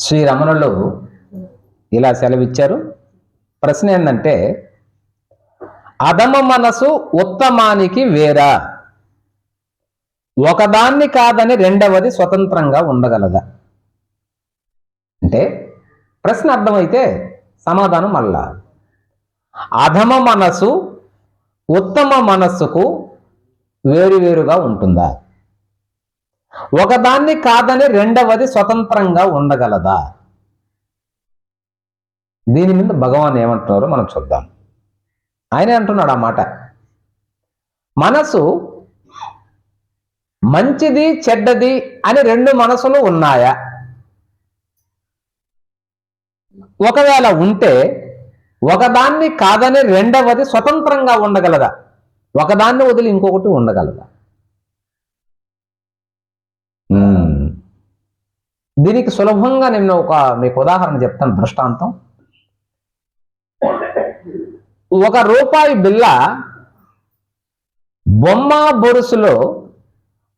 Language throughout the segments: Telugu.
శ్రీ రమణులు ఇలా సెలవిచ్చారు. ప్రశ్న ఏంటంటే అధమ మనసు ఉత్తమానికి వేరా? ఒకదాన్ని కాదని రెండవది స్వతంత్రంగా ఉండగలదా? అంటే ప్రశ్న అర్థమైతే సమాధానం మళ్ళా. అధమ మనసు ఉత్తమ మనస్సుకు వేరువేరుగా ఉంటుందా? ఒకదాన్ని కాదని రెండవది స్వతంత్రంగా ఉండగలదా? దీని మీద భగవాన్ ఏమంటున్నారో మనం చూద్దాం. ఆయనే అంటున్నాడు ఆ మాట. మనసు మంచిది చెడ్డది అని రెండు మనసులు ఉన్నాయా? ఒకవేళ ఉంటే ఒకదాన్ని కాదని రెండవది స్వతంత్రంగా ఉండగలదా? ఒకదాన్ని వదిలి ఇంకొకటి ఉండగలదా? దీనికి సులభంగా నేను ఒక మీకు ఉదాహరణ చెప్తాను దృష్టాంతం. ఒక రూపాయి బిల్ల బొమ్మ బొరుసులో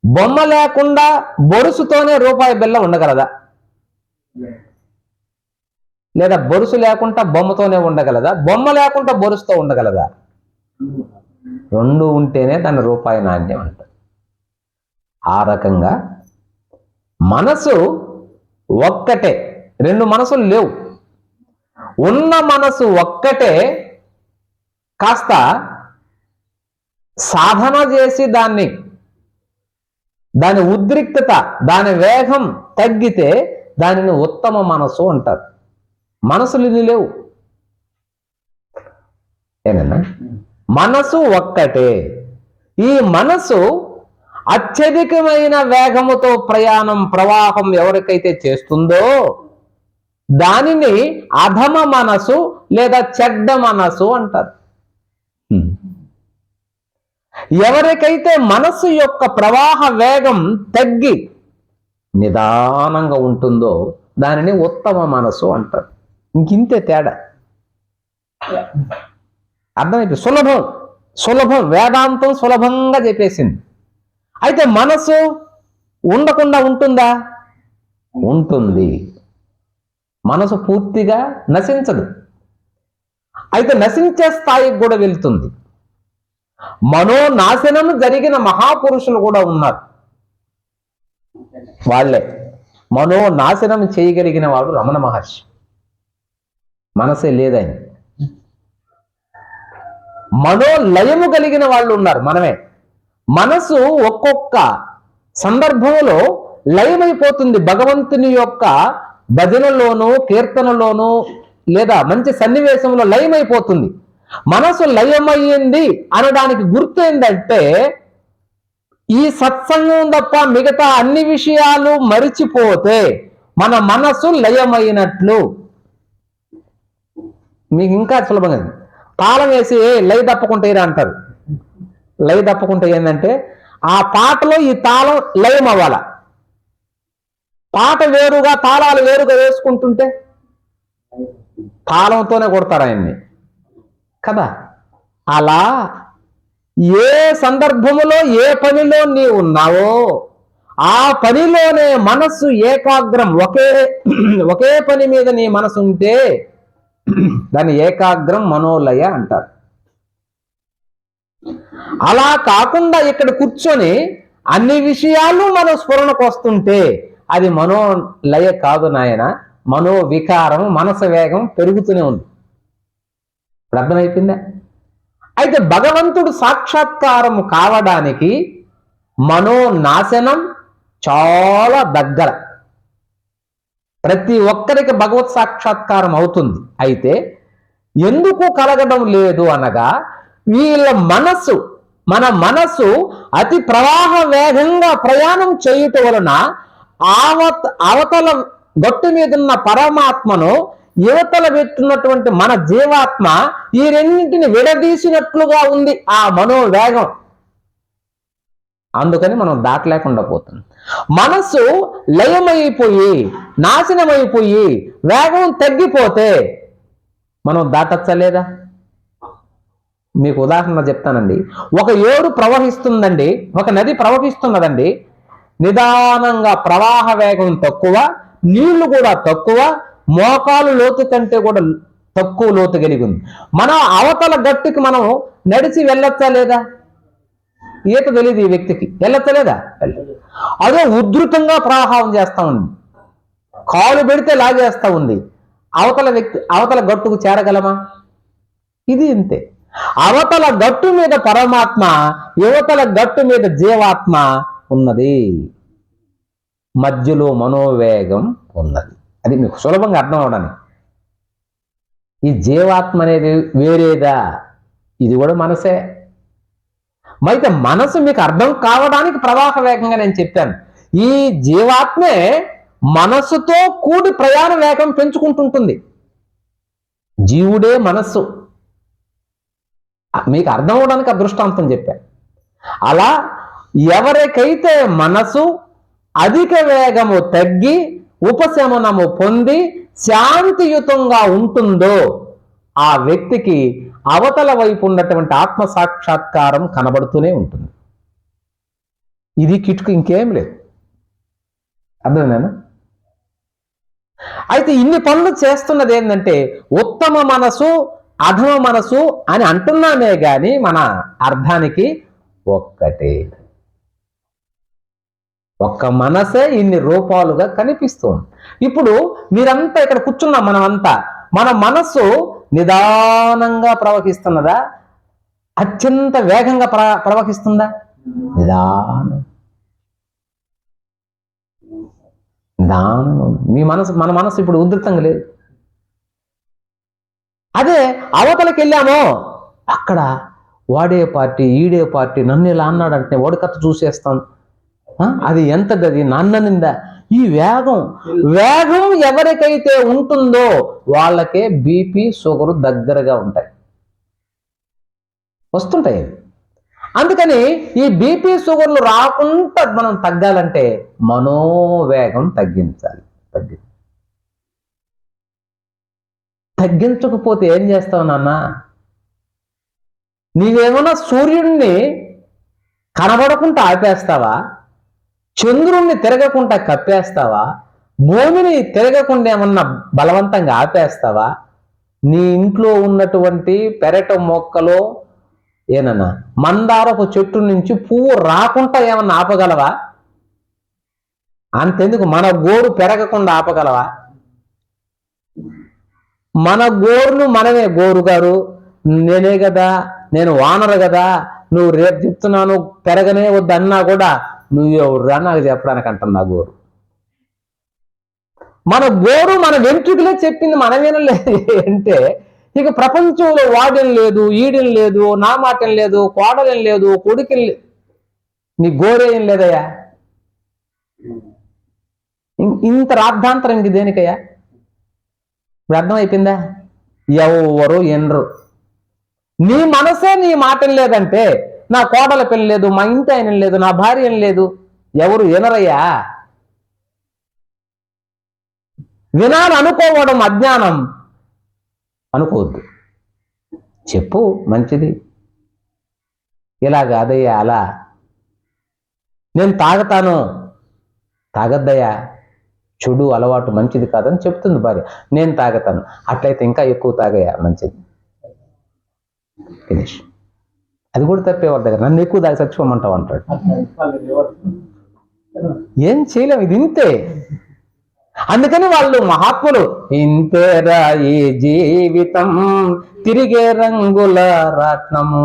బొమ్మ లేకుండా బొరుసుతోనే రూపాయి బిల్ల ఉండగలదా? లేదా బొరుసు లేకుండా బొమ్మతోనే ఉండగలదా? బొమ్మ లేకుండా బొరుసుతో ఉండగలదా? రెండు ఉంటేనే దాని రూపాయి నాణ్యం అంటారు ఆ రకంగా మనసు ఒక్కటే. రెండు మనసులు లేవు. ఉన్న మనసు ఒక్కటే. కాస్త సాధన చేసి దాన్ని దాని ఉద్రిక్తత దాని వేగం తగ్గితే దానిని ఉత్తమ మనసు అంటారు. మనసులు ఇన్ని లేవు. ఏనన్నా మనసు ఒక్కటే. ఈ మనసు అత్యధికమైన వేగముతో ప్రయాణం ప్రవాహం ఎవరికైతే చేస్తుందో దానిని అధమ మనసు లేదా చెడ్డ మనసు అంటారు. ఎవరికైతే మనసు యొక్క ప్రవాహ వేగం తగ్గి నిదానంగా ఉంటుందో దానిని ఉత్తమ మనసు అంటారు. ఇంకింతే తేడా. అర్థమైంది? సులభం. సులభం. వేదాంతం సులభంగా చెప్పేసింది. అయితే మనసు ఉండకుండా ఉంటుందా? ఉంటుంది. మనసు పూర్తిగా నశించదు. అయితే నశించే స్థాయికి కూడా వెళ్తుంది. మనోనాశనం జరిగిన మహాపురుషులు కూడా ఉన్నారు. వాళ్ళే. మనోనాశనం చేయగలిగిన వాడు రమణ మహర్షి. మనసే లేదని మనోలయము కలిగిన వాళ్ళు ఉన్నారు మనమే. మనసు ఒక్కొక్క సందర్భంలో లయమైపోతుంది. భగవంతుని యొక్క భజనలోను కీర్తనలోను లేదా మంచి సన్నివేశంలో లయమైపోతుంది. మనసు లయమయ్యింది అనడానికి గుర్తు ఏంటంటే ఈ సత్సంగం తప్ప మిగతా అన్ని విషయాలు మరిచిపోతే మన మనసు లయమైనట్లు. మీకు ఇంకా సులభంగా ఉంది. తాళం వేసి లయ తప్పకుండా అంటారు? లయ తప్పకుండా ఏంటంటే ఆ పాటలో ఈ తాళం లయం అవ్వాల. పాట వేరుగా తాళాలు వేరుగా వేసుకుంటుంటే తాళంతోనే కొడతారు ఆయన్ని. కదా? అలా ఏ సందర్భములో ఏ పనిలో నీ ఉన్నావో ఆ పనిలోనే మనస్సు ఏకాగ్రం ఒకే ఒకే పని మీద నీ మనసు ఉంటే దాన్ని ఏకాగ్రం మనోలయ అంటారు. అలా కాకుండా ఇక్కడ కూర్చొని అన్ని విషయాలు మన స్ఫురణకు వస్తుంటే అది మనోలయ కాదు నాయన. మనో వికారం మనసు వేగం పెరుగుతూనే ఉంది. ఇప్పుడు అర్థమైపోయిందా? అయితే భగవంతుడు సాక్షాత్కారం కావడానికి మనోనాశనం చాలా దగ్గర. ప్రతి ఒక్కరికి భగవత్ సాక్షాత్కారం అవుతుంది. అయితే ఎందుకు కలగడం లేదు అనగా వీళ్ళ మనస్సు మన మనస్సు అతి ప్రవాహ వేగంగా ప్రయాణం చేయుట వలన ఆవత అవతల గట్టు మీద ఉన్న పరమాత్మను యువతల పెట్టున్నటువంటి మన జీవాత్మ ఈ రెండింటిని విడదీసినట్లుగా ఉంది ఆ మనోవేగం. అందుకని మనం దాటలేకుండా పోతుంది మనస్సు లయమైపోయి నాశనమైపోయి వేగం తగ్గిపోతే మనం దాటచ్చలేదా మీకు ఉదాహరణ చెప్తానండి. ఒక ఏరు ప్రవహిస్తుందండి ఒక నది ప్రవహిస్తున్నదండి. నిదానంగా ప్రవాహ వేగం తక్కువ నీళ్ళు కూడా తక్కువ మోకాలు లోతు కంటే కూడా తక్కువ లోతు కలిగి ఉంది. మనం అవతల గట్టుకి మనం నడిచి వెళ్ళొచ్చా లేదా? ఈత తెలియదు ఈ వ్యక్తికి. వెళ్ళొచ్చలేదా అదే ఉధృతంగా ప్రవాహం చేస్తా ఉంది. కాలు పెడితే లాగేస్తా ఉంది. అవతల వ్యక్తి అవతల గట్టుకు చేరగలమా? ఇది ఇంతే. అవతల గట్టు మీద పరమాత్మ యువతల గట్టు మీద జీవాత్మ ఉన్నది. మధ్యలో మనోవేగం ఉన్నది. అది మీకు సులభంగా అర్థం అవడానికి. ఈ జీవాత్మ అనేది వేరేదా? ఇది కూడా మనసే. అయితే మనసు మీకు అర్థం కావడానికి ప్రవాహ వేగంగా నేను చెప్పాను. ఈ జీవాత్మే మనస్సుతో కూడి ప్రయాణ వేగం పెంచుకుంటుంటుంది. జీవుడే మనస్సు. మీకు అర్థం అవడానికి ఆ దృష్టాంతం అలా ఎవరికైతే మనసు అధిక వేగము తగ్గి ఉపశమనము పొంది శాంతియుతంగా ఉంటుందో ఆ వ్యక్తికి అవతల వైపు ఉన్నటువంటి ఆత్మ సాక్షాత్కారం కనబడుతూనే ఉంటుంది. ఇది కిటుకు ఇంకేం లేదు. అర్థమైందేనా అయితే ఇన్ని పనులు చేస్తున్నది ఏంటంటే ఉత్తమ మనసు అధమ మనసు అని అంటున్నామే గాని మన అర్థానికి ఒక్కటే. ఒక్క మనసే ఇన్ని రూపాలుగా కనిపిస్తుంది. ఇప్పుడు మీరంతా ఇక్కడ కూర్చున్నాం మనమంతా మన మనస్సు నిదానంగా ప్రవహిస్తున్నదా? అత్యంత వేగంగా ప్ర ప్రవహిస్తుందా? నిదానం. నిదానంగా మీ మనసు మన మనసు ఇప్పుడు ఉధృతంగా లేదు. అదే అవతలకి వెళ్ళామో అక్కడ వాడే పార్టీ ఈడే పార్టీ నన్ను ఇలా అన్నాడంటే వాడి కథ చూసేస్తాను. అది అది ఎంతది అది నన్ననిందా ఈ వేగం వేగం ఎవరికైతే ఉంటుందో వాళ్ళకే బీపీ షుగర్ దగ్గరగా ఉంటాయి. వస్తుంటాయి అందుకని ఈ బీపీ షుగర్లు రాకుండా మనం తగ్గాలంటే మనోవేగం తగ్గించాలి తగ్గి తగ్గించకపోతే ఏం చేస్తావు నాన్న? నీవేమన్నా సూర్యుడిని కనబడకుండా ఆపేస్తావా? చంద్రుణ్ణి తిరగకుండా కప్పేస్తావా? భూమిని తిరగకుండా ఏమన్నా బలవంతంగా ఆపేస్తావా? నీ ఇంట్లో ఉన్నటువంటి పెరట మొక్కలో ఏనన్నా మందారపు చెట్టు నుంచి పువ్వు రాకుండా ఏమన్నా ఆపగలవా? అంతెందుకు మన గోరు పెరగకుండా ఆపగలవా? మన గోరును మనమే. గోరు గారు నేనే కదా నేను వానరు కదా నువ్వు రేపు చెప్తున్నాను పెరగనే వద్దు అన్నా కూడా నువ్వు ఎవరురా నాకు చెప్పడానికి అంటున్నా గోరు. మన గోరు మన వెంట్రుకలే చెప్పింది మనమేనలే అంటే ఇక ప్రపంచంలో వాడేం లేదు ఈడెం లేదు నా మాటం లేదు కోడలేం లేదు కొడుకేం లేదు నీ గోరేం లేదయ్యా? ఇంత రాద్ధాంతరం ఇంక దేనికయ్యా? ఇప్పుడు అర్థమైపోయిందా ఎవరు ఎనరు? నీ మనసే నీ మాట లేదంటే నా కోడల పిల్ల లేదు మా ఇంటి ఆయన లేదు నా భార్య లేదు. ఎవరు వినరయ్యా వినాలి అనుకోవడం అజ్ఞానం. అనుకోవద్దు. చెప్పు మంచిది. ఇలా కాదయ్యా అలా. నేను తాగతాను. తాగద్దయ్యా. చెడు అలవాటు మంచిది కాదని చెప్తుంది భార్య. నేను తాగతాను. అట్లయితే ఇంకా ఎక్కువ తాగయ్యా మంచిది. ఫినిష్. అది కూడా తప్పేవాడి దగ్గర. నన్ను ఎక్కువ తాగి చచ్చిపోమంటావు అంటాడు. ఏం చేయలేం ఇది ఇంతే అందుకని వాళ్ళు మహాత్ములు ఇంతేరా ఈ జీవితం తిరిగే రంగుల రాట్నము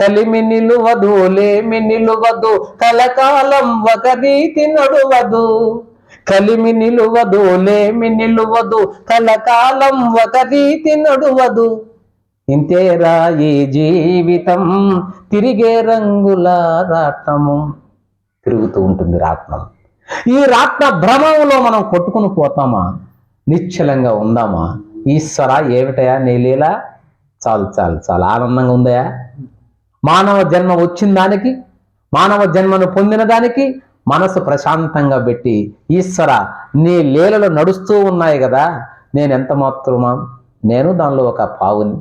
కలిమి నిలువదు లేమి నిలువదు కలకాలం ఒక రీతి నడువదు. కలిమి నిలువదు లేమి నిలువదు కలకాలం ఒక రీతి నడువదు. ఇంతేరా ఈ జీవితం తిరిగే రంగుల రాట్నము తిరుగుతూ ఉంటుంది రాట్నం ఈ రాట్న భ్రమంలో మనం కొట్టుకుని పోతామా? నిశ్చలంగా ఉందామా? ఈశ్వర ఏమిటయా నీ లీల? చాలు చాలు చాలు ఆనందంగా ఉందయా? మానవ జన్మ వచ్చిన దానికి మానవ జన్మను పొందిన దానికి మనసు ప్రశాంతంగా పెట్టి ఈశ్వర నీ లీలలు నడుస్తూ ఉన్నాయి కదా నేను ఎంత మాత్రమా? నేను దానిలో ఒక పావుని.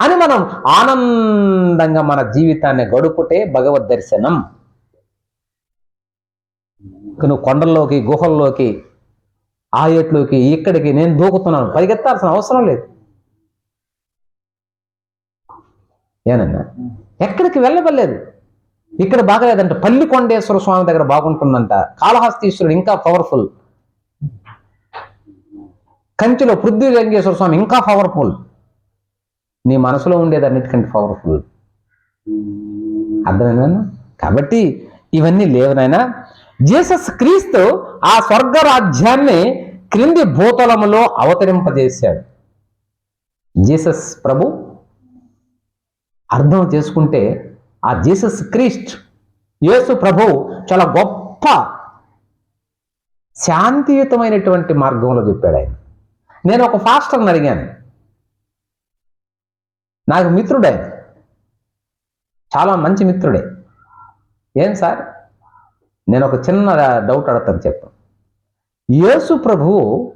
అని మనం ఆనందంగా మన జీవితాన్ని గడుపుటే భగవద్ దర్శనం. నువ్వు కొండల్లోకి గుహల్లోకి ఆ ఎట్లోకి ఇక్కడికి నేను దూకుతున్నాను. పరిగెత్తాల్సిన అవసరం లేదు. ఏనన్నా? ఎక్కడికి వెళ్ళవలేదు ఇక్కడ బాగలేదంట. పల్లికొండేశ్వర స్వామి దగ్గర బాగుంటుందంట. కాళహస్తీశ్వరుడు ఇంకా పవర్ఫుల్ కంచిలో పృథ్వీ లింగేశ్వర స్వామి ఇంకా పవర్ఫుల్ నీ మనసులో ఉండేది అన్నిటికంటే పవర్ఫుల్ అర్థమైందన్నా కాబట్టి ఇవన్నీ లేవునైనా జీసస్ క్రీస్తు ఆ స్వర్గ రాజ్యాన్ని క్రింది భూతలములో అవతరింపజేశాడు. జీసస్ ప్రభు అర్థం చేసుకుంటే ఆ జీసస్ క్రీస్ట్ యేసు ప్రభు చాలా గొప్ప శాంతియుతమైనటువంటి మార్గంలో చెప్పాడు ఆయన. నేను ఒక ఫాస్టర్ని అడిగాను. నాకు మిత్రుడే చాలా మంచి మిత్రుడే. ఏం సార్? నేను ఒక చిన్న డౌట్ అడతాను చెప్పాను యేసు ప్రభువు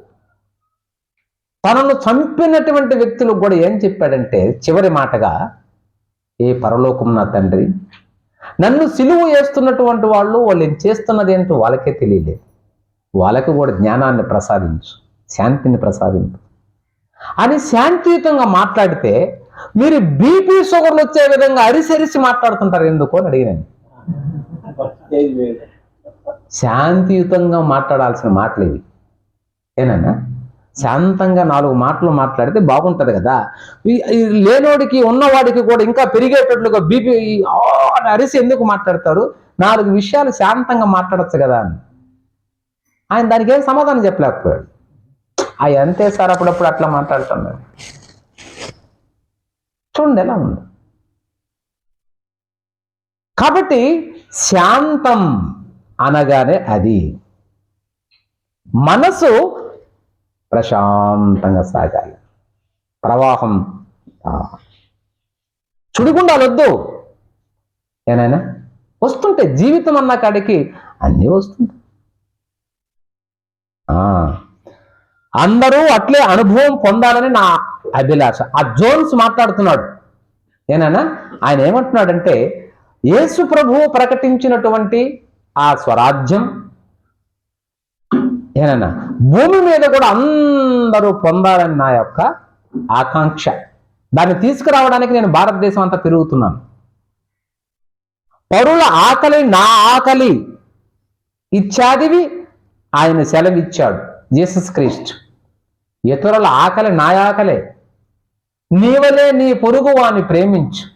తనను చంపినటువంటి వ్యక్తులకు కూడా ఏం చెప్పాడంటే చివరి మాటగా ఏ పరలోకం నా తండ్రి? నన్ను సిలువు వేస్తున్నటువంటి వాళ్ళు వాళ్ళు ఏం చేస్తున్నది ఏంటో వాళ్ళకే తెలియలేదు. వాళ్ళకు కూడా జ్ఞానాన్ని ప్రసాదించు శాంతిని ప్రసాదించు అని శాంతియుతంగా మాట్లాడితే మీరు బీపీ షుగర్లు వచ్చే విధంగా అరిసరిసి మాట్లాడుతుంటారు ఎందుకు అని అడిగినాను. శాంతియుతంగా మాట్లాడాల్సిన మాటలు ఇవి. ఏనన్నా? శాంతంగా నాలుగు మాటలు మాట్లాడితే బాగుంటుంది కదా. లేనోడికి ఉన్నవాడికి కూడా ఇంకా పెరిగేటట్లుగా బీపీ అరిసి ఎందుకు మాట్లాడతారు? నాలుగు విషయాలు శాంతంగా మాట్లాడచ్చు కదా అని. ఆయన దానికి ఏం సమాధానం చెప్పలేకపోయాడు. అవి అంతే సార్ అప్పుడప్పుడు అట్లా మాట్లాడుతున్నాడు చూడండి ఎలా ఉంది. కాబట్టి శాంతం అనగానే అది. మనసు ప్రశాంతంగా సాగాలి. ప్రవాహం ఆ, వద్దు ఏనాయనా వస్తుంటే జీవితం అన్న కాడికి అన్నీ వస్తుంటాయి. ఆ, అందరూ అట్లే అనుభవం పొందాలని నా అభిలాష. ఆ జోన్స్ మాట్లాడుతున్నాడు. ఏనైనా? ఆయన ఏమంటున్నాడంటే యేసు ప్రభువు ప్రకటించినటువంటి ఆ స్వరాజ్యం ఏనన్నా? భూమి మీద కూడా అందరూ పొందాలని నా యొక్క ఆకాంక్ష. దాన్ని తీసుకురావడానికి నేను భారతదేశం అంతా తిరుగుతున్నాను. పరుల ఆకలి నా ఆకలి ఇచ్చాదివి ఆయన సెలవిచ్చాడు. జీసస్ క్రీస్ట్ ఇతరుల ఆకలి నా ఆకలే. నీవలే నీ పొరుగు వాని ప్రేమించు.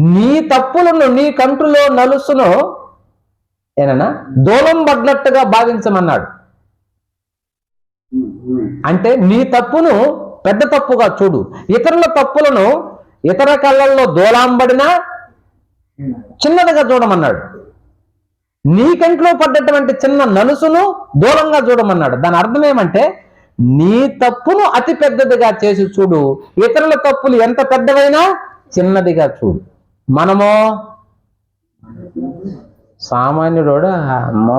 నీ తప్పులను నీ కంట్రులో నలుసును ఏనన్నా? దూలం పడ్డట్టుగా భావించమన్నాడు. అంటే నీ తప్పును పెద్ద తప్పుగా చూడు. ఇతరుల తప్పులను ఇతర కళ్ళల్లో దూలాంబడినా చిన్నదిగా చూడమన్నాడు. నీ కంట్లో పడ్డటువంటి చిన్న నలుసును దూరంగా చూడమన్నాడు. దాని అర్థం ఏమంటే నీ తప్పును అతి పెద్దదిగా చేసి చూడు. ఇతరుల తప్పులు ఎంత పెద్దవైనా చిన్నదిగా చూడు. మనమో సామాన్యుడు అమ్మో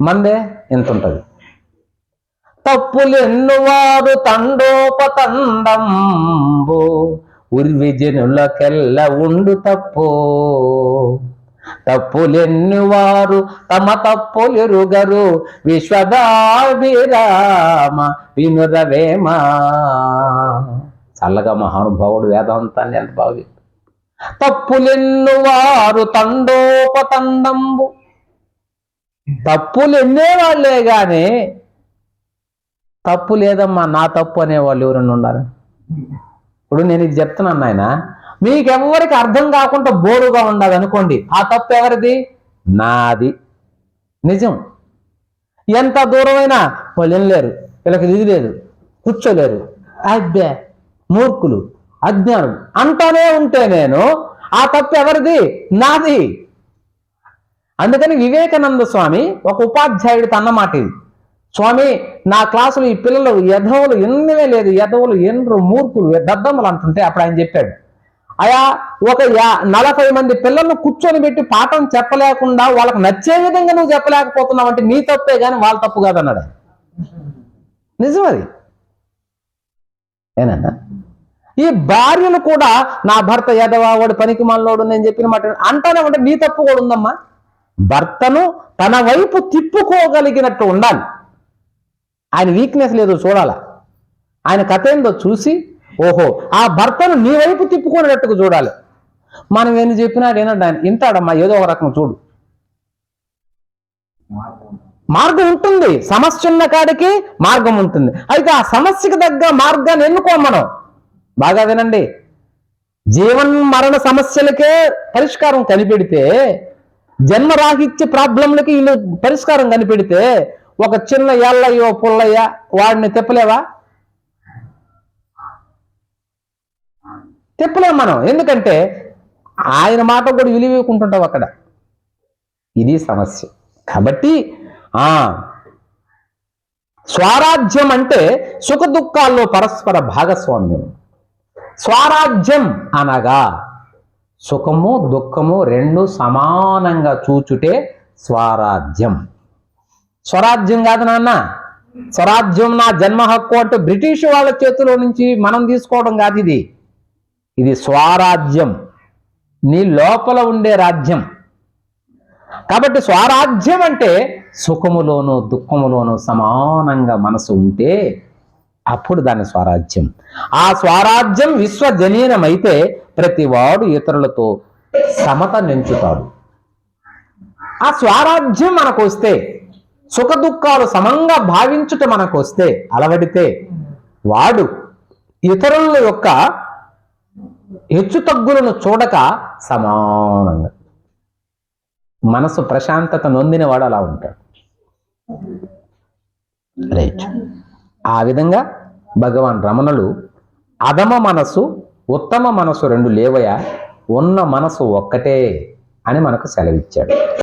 మందే ఎంత ఉంటుంది తప్పులెన్నువాడు తండోపతండంబు ఉర్విజనులకెల్ల ఉండు తప్పు. తప్పులెన్నువారు తమ తప్పులిరుగరు విశ్వదాభిరామ వినురవేమ చల్లగా మహానుభావుడు వేదాంతాన్ని ఎంత బాగా తప్పులెన్ను వారు తండోపతండంబు. తప్పులు ఎన్నేవాళ్ళే గాని తప్పు లేదమ్మా నా తప్పు అనేవాళ్ళు ఎవరన్నా ఉన్నారు ఇప్పుడు నేను ఇది చెప్తున్నాను ఆయన మీకెవరికి అర్థం కాకుండా బోరుగా ఉండదు అనుకోండి ఆ తప్పు ఎవరిది? నాది. నిజం. ఎంత దూరమైనా వాళ్ళు వినలేరు వీళ్ళకి ఇది లేదు కూర్చోలేరు. అబ్బే మూర్ఖులు. అజ్ఞానం. అంటానే ఉంటే నేను ఆ తప్పు ఎవరిది? నాది. అందుకని వివేకానంద స్వామి ఒక ఉపాధ్యాయుడితో అన్నమాట ఇది. స్వామి నా క్లాసులో ఈ పిల్లలు యధవులు ఎన్నవే లేదు. యధవులు ఎన్రు మూర్ఖులు దద్దమ్మలు అంటుంటే అప్పుడు ఆయన చెప్పాడు. అయా ఒక యా- నలభై మంది పిల్లలను కూర్చొని పెట్టి పాఠం చెప్పలేకుండా వాళ్ళకి నచ్చే విధంగా నువ్వు చెప్పలేకపోతున్నావు అంటే నీ తప్పే కానీ వాళ్ళ తప్పు కాదన్నాడు ఆయన. నిజం అది. ఏనన్నా? ఈ భార్యలు కూడా నా భర్త యదవా వాడు పనికి మనలోడు నేను చెప్పిన మాట అంటానే ఉంటే నీ తప్పు కూడా ఉందమ్మా. భర్తను తన వైపు తిప్పుకోగలిగినట్టు ఉండాలి. ఆయన వీక్నెస్ లేదో చూడాలా. ఆయన కథ ఏందో చూసి ఓహో ఆ భర్తను నీ వైపు తిప్పుకునేటట్టుగా చూడాలి. మనం ఎన్ని చెప్పినా ఏనండి ఆయన. ఇంటాడమ్మా ఏదో ఒక రకం చూడు. మార్గం ఉంటుంది. సమస్య ఉన్న కాడికి మార్గం ఉంటుంది. అయితే ఆ సమస్యకు తగ్గ మార్గాన్ని ఎన్నుకోం మనం? బాగా వినండి. జీవన్ మరణ సమస్యలకే పరిష్కారం కనిపెడితే జన్మరాహిత్య ప్రాబ్లంలకి వీళ్ళు పరిష్కారం కనిపెడితే ఒక చిన్న ఎల్లయ్యో పుల్లయ్య వాడిని తెప్పలేవా? తెప్పలేం మనం. ఎందుకంటే ఆయన మాట కూడా విలువకుంటుంటాం అక్కడ. ఇది సమస్య. కాబట్టి ఆ స్వారాజ్యం అంటే సుఖ దుఃఖాల్లో పరస్పర భాగస్వామ్యం. స్వరాజ్యం అనగా సుఖము దుఃఖము రెండు సమానంగా చూచుటే స్వరాజ్యం. స్వరాజ్యం కాదు నాన్న. స్వరాజ్యం నా జన్మ హక్కు అంటే బ్రిటిష్ వాళ్ళ చేతిలో నుంచి మనం తీసుకోవడం కాదు ఇది. ఇది స్వరాజ్యం. నీ లోపల ఉండే రాజ్యం. కాబట్టి స్వరాజ్యం అంటే సుఖములోనూ దుఃఖములోనూ సమానంగా మనసు ఉంటే అప్పుడు దాని స్వరాజ్యం. ఆ స్వరాజ్యం విశ్వజనీనమైతే ప్రతివాడు ఇతరులతో సమత నెంచుతాడు. ఆ స్వరాజ్యం మనకు వస్తే సుఖ దుఃఖాలు సమంగా భావించుట మనకు వస్తే అలవడితే వాడు ఇతరుల యొక్క హెచ్చు తగ్గులను చూడక సమానంగా మనసు ప్రశాంతత నొందిన వాడు అలా ఉంటాడు. రైట్. ఆ విధంగా భగవాన్ రమణులు అధమ మనసు ఉత్తమ మనసు రెండు లేవయా? ఉన్న మనసు ఒక్కటే అని మనకు సెలవిచ్చాడు.